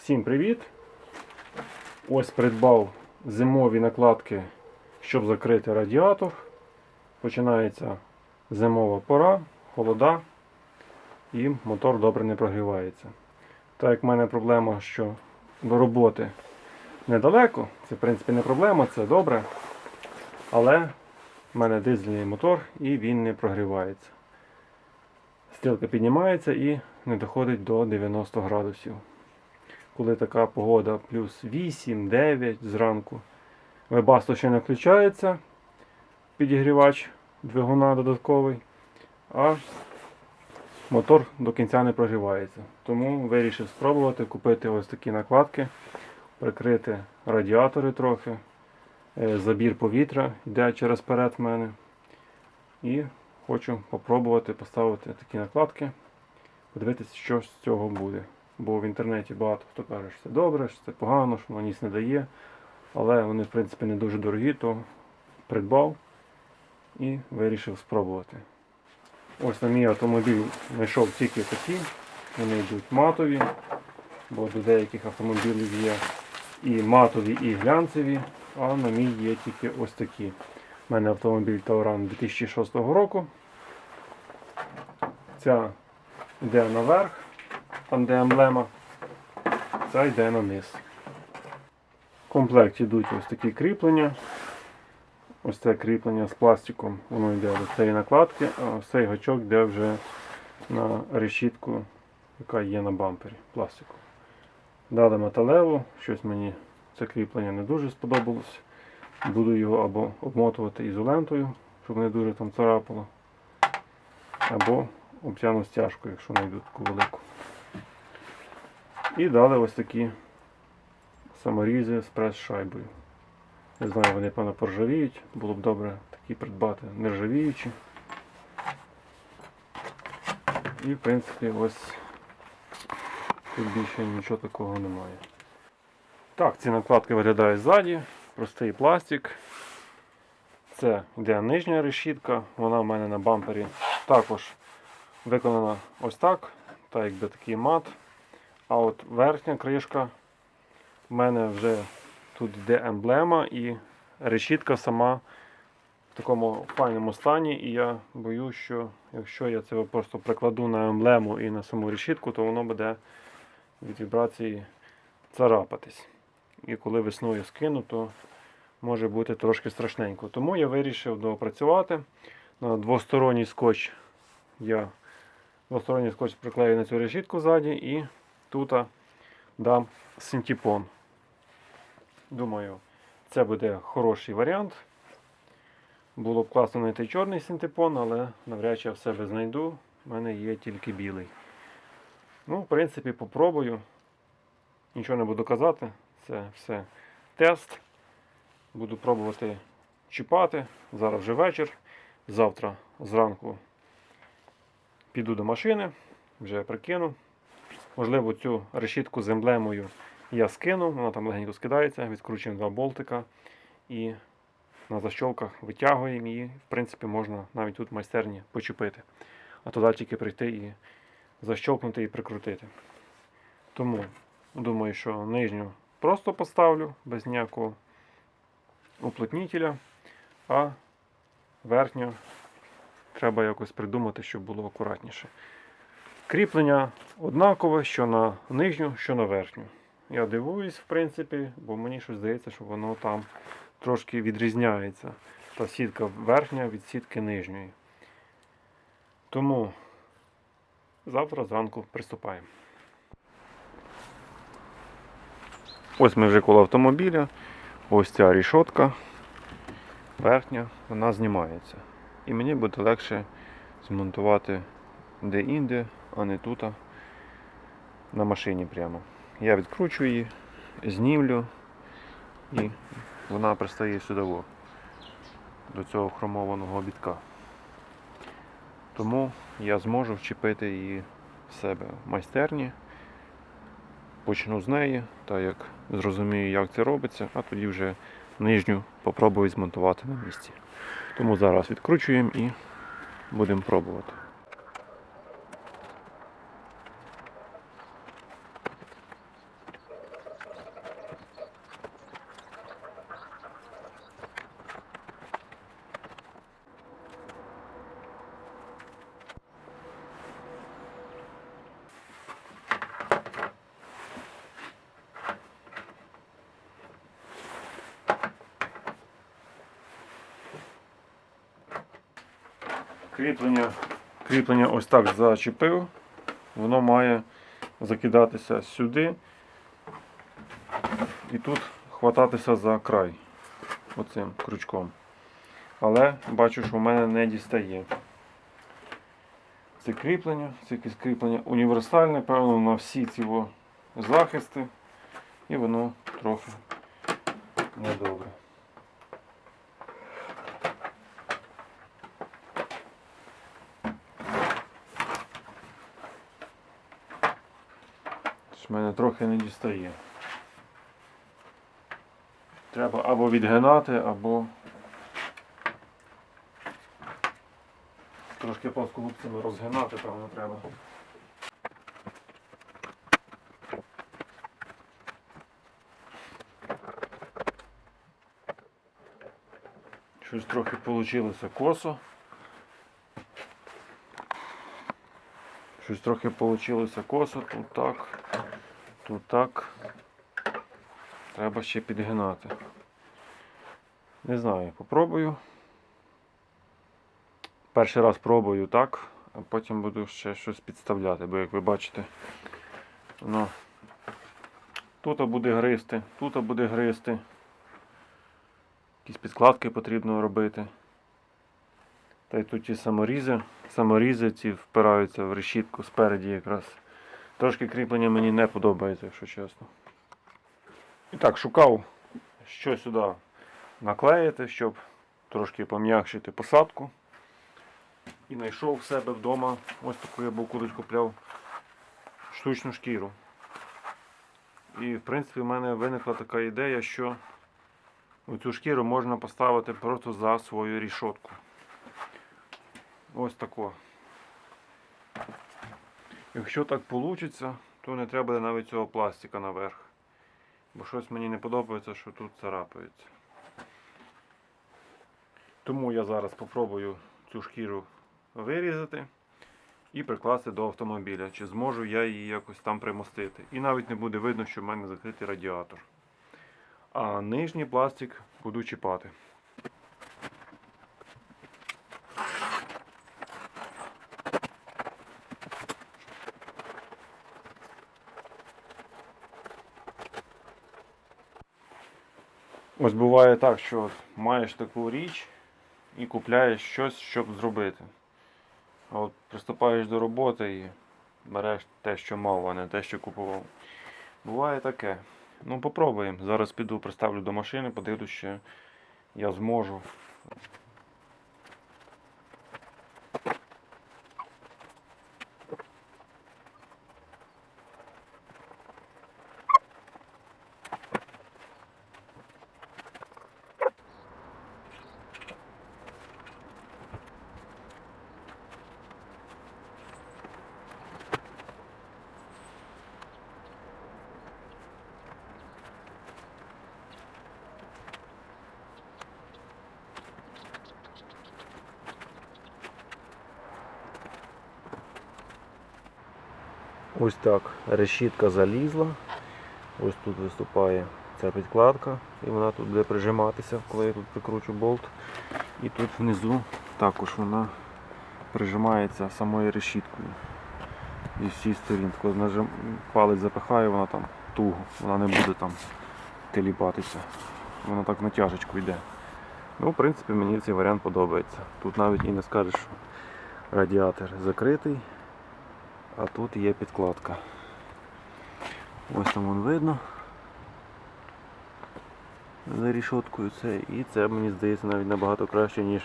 Всім привіт! Ось придбав зимові накладки, щоб закрити радіатор. Починається зимова пора, холода і мотор добре не прогрівається. Так як в мене проблема, що до роботи недалеко, це в принципі не проблема, це добре. Але в мене дизельний мотор і він не прогрівається. Стрілка піднімається і не доходить до 90 градусів коли така погода плюс 8-9 зранку. Вебасто ще не включається, підігрівач двигуна додатковий, а мотор до кінця не прогрівається. Тому вирішив спробувати купити ось такі накладки, прикрити радіатори трохи, е, забір повітря йде через перед мене. І хочу спробувати поставити такі накладки, подивитися, що з цього буде. Бо в інтернеті багато хто каже, що це добре, що це погано, що воно ніс не дає. Але вони, в принципі, не дуже дорогі, то придбав і вирішив спробувати. Ось на мій автомобіль знайшов тільки такі. Вони йдуть матові, бо до деяких автомобілів є і матові, і глянцеві, а на мій є тільки ось такі. У мене автомобіль Тауран 2006 року. Ця йде наверх там де емблема, ця йде на низ. В комплекті йдуть ось такі кріплення. Ось це кріплення з пластиком, воно йде до цієї накладки, а ось цей гачок йде вже на решітку, яка є на бампері пластику. Дали металеву, щось мені це кріплення не дуже сподобалось. Буду його або обмотувати ізолентою, щоб не дуже там царапало, або обтяну стяжку, якщо знайду таку велику. І дали ось такі саморізи з прес-шайбою. Не знаю, вони певно поржавіють, було б добре такі придбати нержавіючі. І в принципі ось тут більше нічого такого немає. Так, ці накладки виглядають ззаді, простий пластик. Це йде нижня решітка, вона в мене на бампері також виконана ось так, так якби такий мат. А от верхня кришка в мене вже тут йде емблема і решітка сама в такому файному стані. І я боюсь, що якщо я це просто прикладу на емблему і на саму решітку, то воно буде від вібрації царапатись. І коли весною скину, то може бути трошки страшненько. Тому я вирішив доопрацювати. На двосторонній скотч я двосторонній скотч приклею на цю решітку ззаді і тут дам синтепон. Думаю, це буде хороший варіант. Було б класно знайти чорний синтепон, але навряд чи я в себе знайду. У мене є тільки білий. Ну, в принципі, попробую. Нічого не буду казати. Це все тест. Буду пробувати чіпати. Зараз вже вечір. Завтра зранку піду до машини, вже прикину. Можливо, цю решітку з емблемою я скину, вона там легенько скидається, відкручуємо два болтика і на защолках витягуємо її. В принципі, можна навіть тут в майстерні почепити. А туди тільки прийти і защолкнути і прикрутити. Тому думаю, що нижню просто поставлю без ніякого уплотнітеля, а верхню треба якось придумати, щоб було акуратніше. Кріплення однакове, що на нижню, що на верхню. Я дивуюсь, в принципі, бо мені щось здається, що воно там трошки відрізняється. Та сітка верхня від сітки нижньої. Тому завтра зранку приступаємо. Ось ми вже коло автомобіля. Ось ця рішотка верхня, вона знімається. І мені буде легше змонтувати де-інде, а не тут, на машині прямо. Я відкручую її, знімлю і вона пристає сюди до цього хромованого обідка. Тому я зможу вчепити її в себе в майстерні. Почну з неї, так як зрозумію, як це робиться, а тоді вже нижню попробую змонтувати на місці. Тому зараз відкручуємо і будемо пробувати. Кріплення, кріплення ось так зачепив, воно має закидатися сюди і тут хвататися за край оцим крючком. Але бачу, що в мене не дістає. Це кріплення, це якесь кріплення універсальне, певно, на всі ці захисти. І воно трохи недобре. Щось мене трохи не дістає. Треба або відгинати, або трошки плоскогубцями розгинати, певно, треба. Щось трохи вийшло косо. Щось трохи вийшло косо, тут так, тут так. Треба ще підгинати. Не знаю, попробую. Перший раз пробую так, а потім буду ще щось підставляти, бо як ви бачите, воно тут буде гризти, тут буде гризти. Якісь підкладки потрібно робити. Та й тут ті саморізи. Саморізи ці впираються в решітку спереді якраз. Трошки кріплення мені не подобається, якщо чесно. І так, шукав, що сюди наклеїти, щоб трошки пом'якшити посадку. І знайшов в себе вдома, ось таку я був кудись купляв штучну шкіру. І в принципі в мене виникла така ідея, що цю шкіру можна поставити просто за свою рішотку. Ось тако. Якщо так вийде, то не треба буде навіть цього пластика наверх. Бо щось мені не подобається, що тут царапається. Тому я зараз спробую цю шкіру вирізати і прикласти до автомобіля. Чи зможу я її якось там примостити. І навіть не буде видно, що в мене закритий радіатор. А нижній пластик буду чіпати. Ось буває так, що маєш таку річ і купляєш щось, щоб зробити. А от приступаєш до роботи і береш те, що мав, а не те, що купував. Буває таке. Ну, попробуємо. Зараз піду, приставлю до машини, подивлюсь, що я зможу. Ось так решітка залізла. Ось тут виступає ця підкладка і вона тут буде прижиматися, коли я тут прикручу болт. І тут внизу також вона прижимається самою решіткою. Зі всіх сторін. Нажим... палець запихаю, вона там туго, вона не буде там теліпатися. Вона так на тяжечку йде. Ну, в принципі, мені цей варіант подобається. Тут навіть і не скажеш, що радіатор закритий. А тут є підкладка. Ось там вон видно. За рішоткою це. І це мені здається навіть набагато краще, ніж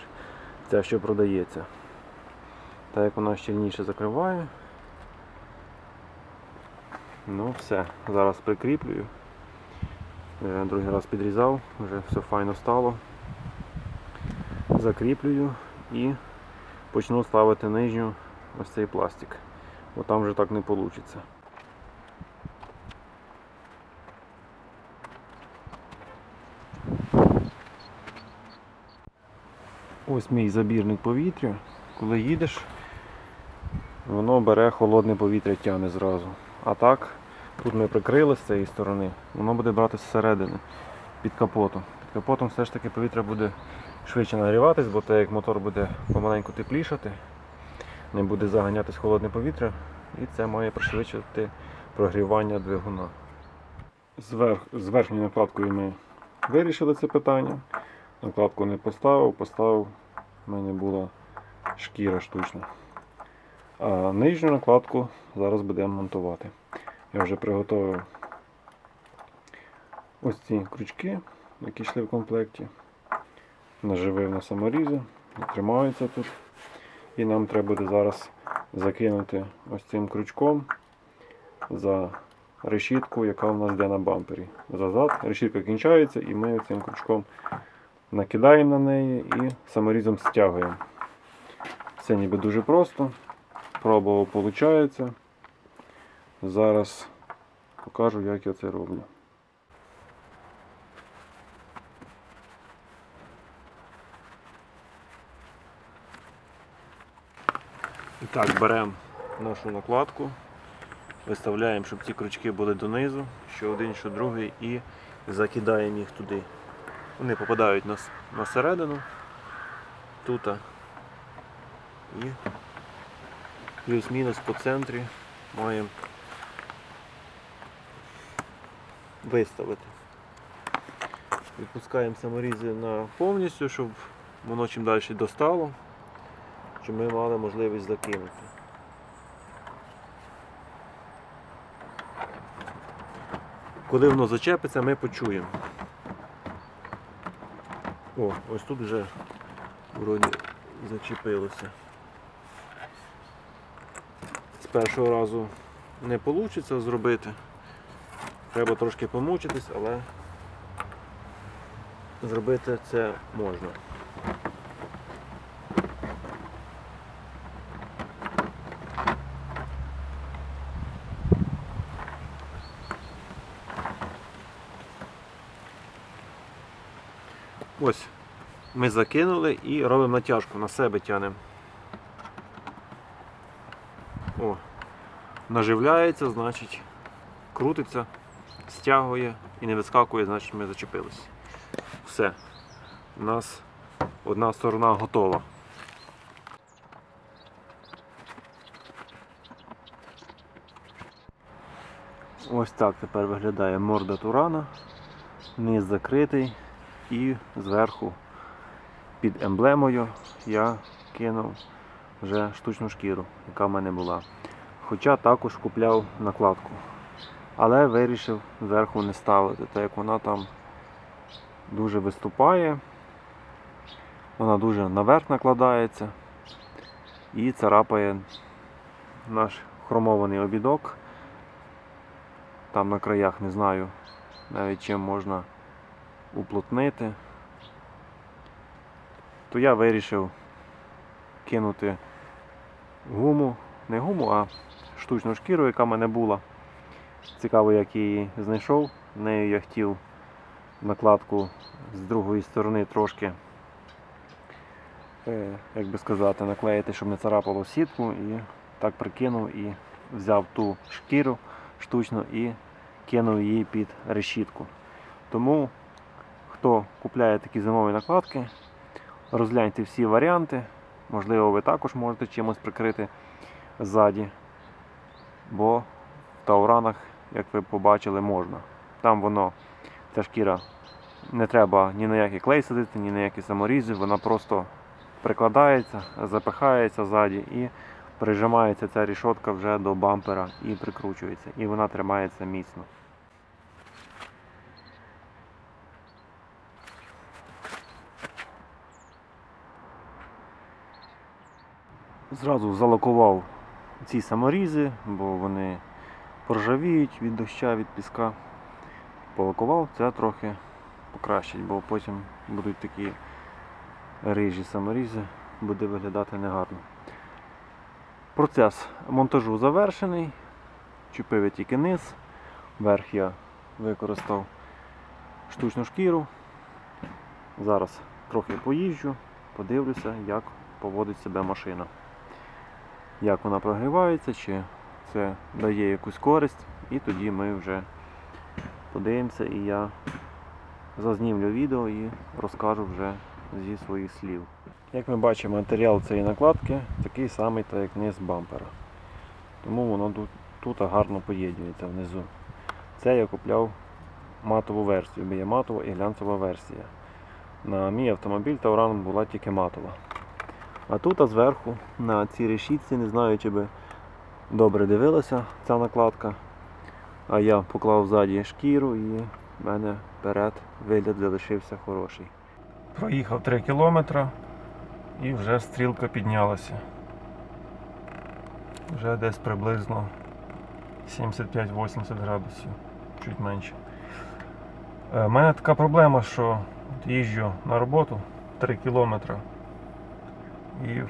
ця, що продається. Так як вона щільніше закриває. Ну все, зараз прикріплюю. Е, Другий раз підрізав, вже все файно стало. Закріплюю і почну ставити нижню ось цей пластик бо там вже так не вийде. Ось мій забірник повітря. Коли їдеш, воно бере холодне повітря, тягне зразу. А так, тут ми прикрили з цієї сторони, воно буде брати зсередини, під капотом. Під капотом все ж таки повітря буде швидше нагріватись, бо так як мотор буде помаленьку теплішати, не буде заганятись холодне повітря, і це має пришвидшити прогрівання двигуна. З верхньою накладкою ми вирішили це питання. Накладку не поставив, поставив, в мене була шкіра штучна. А нижню накладку зараз будемо монтувати. Я вже приготував ось ці крючки, які йшли в комплекті. Наживив на саморізи, тримаються тут. І нам треба буде зараз закинути ось цим крючком за решітку, яка у нас йде на бампері. Зазад решітка кінчається і ми цим крючком накидаємо на неї і саморізом стягуємо. Це ніби дуже просто. Пробував, виходить. Зараз покажу, як я це роблю. Так, беремо нашу накладку, виставляємо, щоб ці крючки були донизу, що один, що другий, і закидаємо їх туди. Вони попадають на, на середину, тут і плюс-мінус по центрі маємо виставити. Відпускаємо саморізи на повністю, щоб воно чим далі достало, щоб ми мали можливість закинути. Коли воно зачепиться, ми почуємо. О, ось тут вже вроді зачепилося. З першого разу не вийде зробити. Треба трошки помучитись, але зробити це можна. Ось, ми закинули і робимо натяжку, на себе тянемо. О, наживляється, значить, крутиться, стягує і не вискакує, значить ми зачепились. Все. У нас одна сторона готова. Ось так тепер виглядає морда турана. Низ закритий і зверху під емблемою я кинув вже штучну шкіру, яка в мене була. Хоча також купляв накладку. Але вирішив зверху не ставити, так як вона там дуже виступає, вона дуже наверх накладається і царапає наш хромований обідок. Там на краях не знаю навіть чим можна уплотнити. То я вирішив кинути гуму, не гуму, а штучну шкіру, яка в мене була. Цікаво, як її знайшов. Нею я хотів накладку з другої сторони трошки, е, як би сказати, наклеїти, щоб не царапало сітку. І так прикинув і взяв ту шкіру штучну і кинув її під решітку. Тому, хто купляє такі зимові накладки, розгляньте всі варіанти. Можливо, ви також можете чимось прикрити ззаді. Бо в тауранах, як ви побачили, можна. Там воно, ця шкіра, не треба ні на який клей садити, ні на які саморізи, вона просто прикладається, запихається ззаді і прижимається ця рішотка вже до бампера і прикручується. І вона тримається міцно. Зразу залакував ці саморізи, бо вони поржавіють від доща, від піска. Полакував, це трохи покращить, бо потім будуть такі рижі саморізи, буде виглядати негарно. Процес монтажу завершений. Чіпив я тільки низ. Верх я використав штучну шкіру. Зараз трохи поїжджу, подивлюся, як поводить себе машина. Як вона прогрівається, чи це дає якусь користь, і тоді ми вже подивимося і я зазнімлю відео і розкажу вже, зі своїх слів. Як ми бачимо, матеріал цієї накладки такий самий, так як низ бампера. Тому воно тут, гарно поєднується внизу. Це я купляв матову версію, бо є матова і глянцева версія. На мій автомобіль Тауран була тільки матова. А тут а зверху на цій решітці, не знаю, чи би добре дивилася ця накладка. А я поклав ззаді шкіру і в мене перед вигляд залишився хороший. Проїхав 3 кілометри і вже стрілка піднялася. Вже десь приблизно 75-80 градусів, чуть менше. У мене така проблема, що їжджу на роботу 3 кілометри і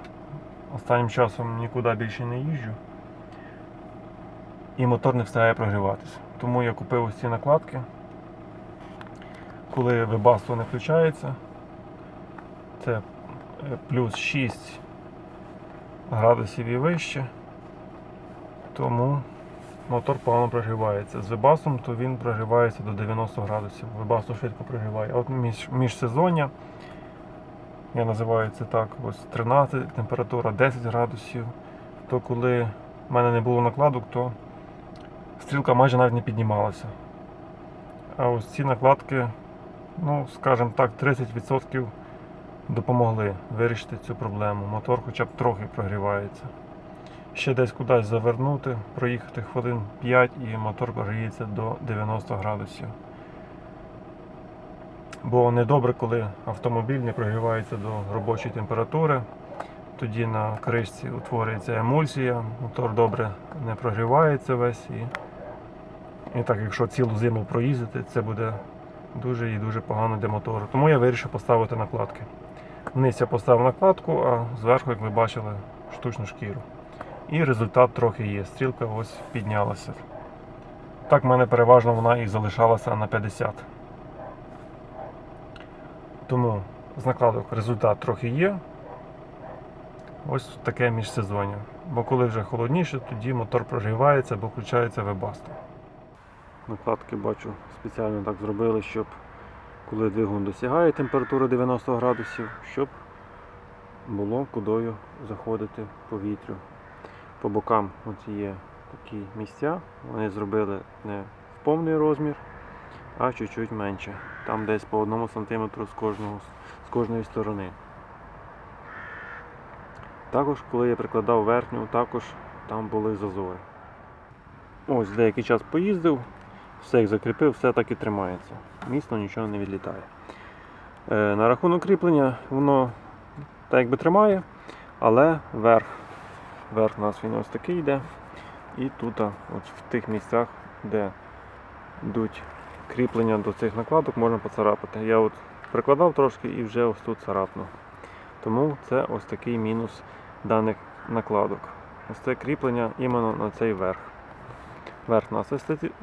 останнім часом нікуди більше не їжджу. І мотор не встигає прогріватися. Тому я купив ось ці накладки. Коли вибаство не включається, це е, плюс 6 градусів і вище, тому мотор погано прогрівається. З вибасом то він прогрівається до 90 градусів. Вибасто швидко прогріває. От між, міжсезоння, я називаю це так, ось 13, температура 10 градусів, то коли в мене не було накладок, то стрілка майже навіть не піднімалася. А ось ці накладки, ну, скажімо так, 30% допомогли вирішити цю проблему. Мотор хоча б трохи прогрівається. Ще десь кудись завернути, проїхати хвилин 5 і мотор прогріється до 90 градусів. Бо недобре, коли автомобіль не прогрівається до робочої температури. Тоді на кришці утворюється емульсія, мотор добре не прогрівається весь і і так, якщо цілу зиму проїздити, це буде дуже і дуже погано для мотору. Тому я вирішив поставити накладки. Вниз я поставив накладку, а зверху, як ви бачили, штучну шкіру. І результат трохи є. Стрілка ось піднялася. Так в мене переважно вона і залишалася на 50. Тому з накладок результат трохи є. Ось таке міжсезоння. Бо коли вже холодніше, тоді мотор прогрівається, бо включається вебасто. Накладки бачу спеціально так зробили, щоб коли двигун досягає температури 90 градусів, щоб було кудою заходити повітрю. По бокам от є такі місця, вони зробили не в повний розмір, а чуть-чуть менше. Там десь по 1 см з, кожного, з кожної сторони. Також, коли я прикладав верхню, також там були зазори. Ось деякий час поїздив, все як закріпив, все так і тримається. Міцно нічого не відлітає. Е, на рахунок кріплення воно так якби тримає, але верх, верх у нас він ось такий йде. І тут, от в тих місцях, де йдуть кріплення до цих накладок, можна поцарапати. Я от прикладав трошки і вже ось тут царапнув. Тому це ось такий мінус даних накладок. Ось це кріплення іменно на цей верх. Верх у нас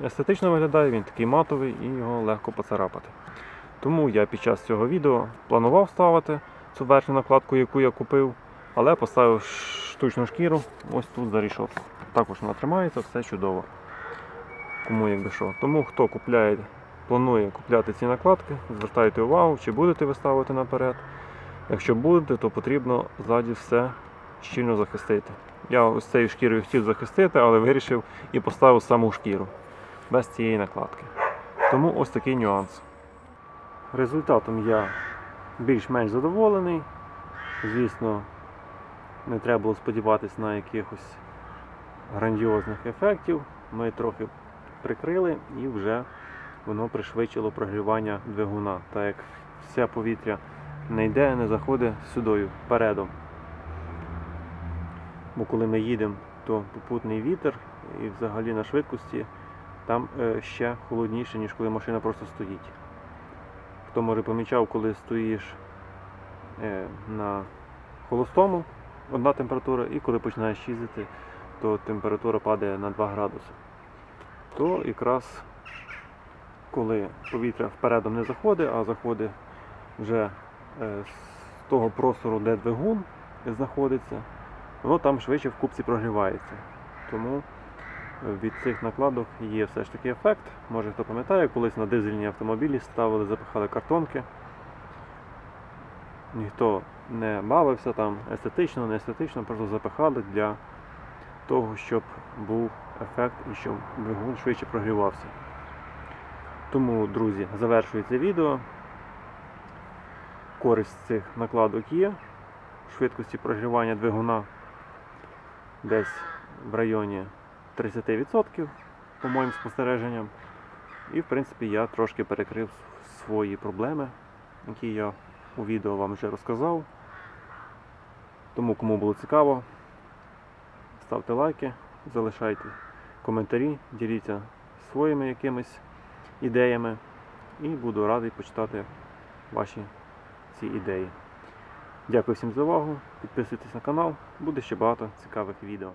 естетично виглядає, він такий матовий і його легко поцарапати. Тому я під час цього відео планував ставити цю верхню накладку, яку я купив, але поставив штучну шкіру ось тут за рішотку. Також вона тримається, все чудово. Кому якби що. Тому хто купляє, планує купляти ці накладки, звертайте увагу, чи будете ви ставити наперед. Якщо будете, то потрібно ззаді все щільно захистити. Я ось цією шкірою хотів захистити, але вирішив і поставив саму шкіру без цієї накладки. Тому ось такий нюанс. Результатом я більш-менш задоволений. Звісно, не треба було сподіватися на якихось грандіозних ефектів. Ми трохи прикрили і вже воно пришвидшило прогрівання двигуна, так як все повітря не йде, не заходить сюдою, передом. Бо коли ми їдемо, то попутний вітер і взагалі на швидкості там е, ще холодніше, ніж коли машина просто стоїть. Хто може помічав, коли стоїш е, на холостому одна температура, і коли починаєш їздити, то температура падає на 2 градуси. То якраз коли повітря впередом не заходить, а заходить вже е, з того простору, де двигун знаходиться, воно там швидше в купці прогрівається. Тому е, від цих накладок є все ж таки ефект. Може хто пам'ятає, колись на дизельні автомобілі ставили, запихали картонки. ніхто не бавився там естетично, не естетично, просто запихали для того, щоб був ефект і щоб двигун швидше прогрівався. Тому, друзі, завершую це відео. Користь цих накладок є. Швидкості прогрівання двигуна десь в районі 30% по моїм спостереженням. І в принципі я трошки перекрив свої проблеми, які я у відео вам вже розказав. Тому кому було цікаво, ставте лайки, залишайте коментарі, діліться своїми якимись ідеями і буду радий почитати ваші ці ідеї. Дякую всім за увагу. Підписуйтесь на канал, буде ще багато цікавих відео.